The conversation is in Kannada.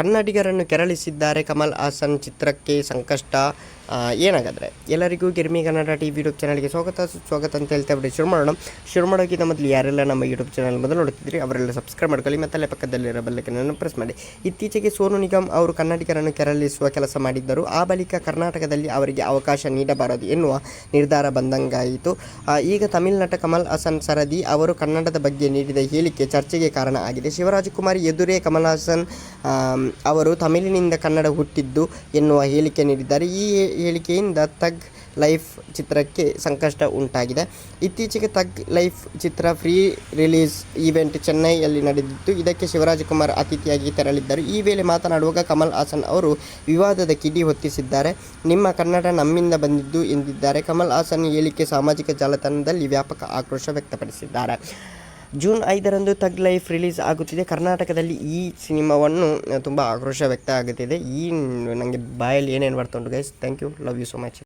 ಕನ್ನಡಿಗರನ್ನು ಕೆರಳಿಸಿದ್ದಾರೆ ಕಮಲ್ ಹಾಸನ್ ಚಿತ್ರಕ್ಕೆ ಸಂಕಷ್ಟ ಏನಾಗಾದ್ರೆ ಎಲ್ಲರಿಗೂ Girmi Kannada T V YouTube ಚಾನಲ್ಗೆ ಸ್ವಾಗತ. ಸ್ವಾಗತ ಅಂತ ಹೇಳ್ತಾ ಬಿಡಿ ಶುರು ಮಾಡೋಣ. ಶುರು ಮಾಡೋಕ್ಕಿಂತ ಮೊದಲು ಯಾರೆಲ್ಲ ನಮ್ಮ ಯೂಟ್ಯೂಬ್ ಚಾನಲ್ ಮೊದಲು ನೋಡ್ತಿದ್ರಿ ಅವರೆಲ್ಲ ಸಬ್ಸ್ಕ್ರೈಬ್ ಮಾಡ್ಕೊಳ್ಳಿ ಮತ್ತು ಅಲ್ಲೇ ಪಕ್ಕದಲ್ಲಿರೋ ಬಲ್ಲಕನನ್ನು ಪ್ರೆಸ್ ಮಾಡಿ. ಇತ್ತೀಚೆಗೆ ಸೋನು ನಿಗಮ್ ಅವರು ಕನ್ನಡಿಗರನ್ನು ಕೆರಳಿಸುವ ಕೆಲಸ ಮಾಡಿದ್ದರು. ಆ ಬಳಿಕ ಕರ್ನಾಟಕದಲ್ಲಿ ಅವರಿಗೆ ಅವಕಾಶ ನೀಡಬಾರದು ಎನ್ನುವ ನಿರ್ಧಾರ ಬಂದಂಗಾಯಿತು. ಈಗ ತಮಿಳುನಾಟ ಕಮಲ್ ಹಾಸನ್ ಸರದಿ ಅವರು ಕನ್ನಡದ ಬಗ್ಗೆ ನೀಡಿದ ಹೇಳಿಕೆ ಚರ್ಚೆಗೆ ಕಾರಣ ಆಗಿದೆ. ಶಿವರಾಜಕುಮಾರಿ ಎದುರೇ ಕಮಲ್ ಹಾಸನ್ ಅವರು ತಮಿಳಿನಿಂದ ಕನ್ನಡ ಹುಟ್ಟಿದ್ದು ಎನ್ನುವ ಹೇಳಿಕೆ ನೀಡಿದ್ದಾರೆ. ಈ ಹೇಳಿಕೆಯಿಂದ ತಗ್ ಲೈಫ್ ಚಿತ್ರಕ್ಕೆ ಸಂಕಷ್ಟ ಉಂಟಾಗಿದೆ. ಇತ್ತೀಚೆಗೆ ತಗ್ ಲೈಫ್ ಚಿತ್ರ ಫ್ರೀ ರಿಲೀಸ್ ಈವೆಂಟ್ ಚೆನ್ನೈಯಲ್ಲಿ ನಡೆದಿತ್ತು. ಇದಕ್ಕೆ ಶಿವರಾಜಕುಮಾರ್ ಅತಿಥಿಯಾಗಿ ತೆರಳಿದ್ದರು. ಈ ವೇಳೆ ಮಾತನಾಡುವಾಗ ಕಮಲ್ ಹಾಸನ್ ಅವರು ವಿವಾದದ ಕಿಡಿ ಹೊತ್ತಿಸಿದ್ದಾರೆ. ನಿಮ್ಮ ಕನ್ನಡ ನಮ್ಮಿಂದ ಬಂದಿದ್ದು ಎಂದಿದ್ದಾರೆ. ಕಮಲ್ ಹಾಸನ್ ಹೇಳಿಕೆ ಸಾಮಾಜಿಕ ಜಾಲತಾಣದಲ್ಲಿ ವ್ಯಾಪಕ ಆಕ್ರೋಶ ವ್ಯಕ್ತಪಡಿಸಿದ್ದಾರೆ. ಜೂನ್ ಐದರಂದು ತಗ್ ಲೈಫ್ ರಿಲೀಸ್ ಆಗುತ್ತಿದೆ. ಕರ್ನಾಟಕದಲ್ಲಿ ಈ ಸಿನಿಮಾವನ್ನು ತುಂಬ ಆಕ್ರೋಶ ವ್ಯಕ್ತ ಆಗುತ್ತಿದೆ ಈ ನನಗೆ ಬಾಯಲ್ಲಿ ಏನೇನು ಬರ್ತಾ ಉಂಟು guys thank you love you so much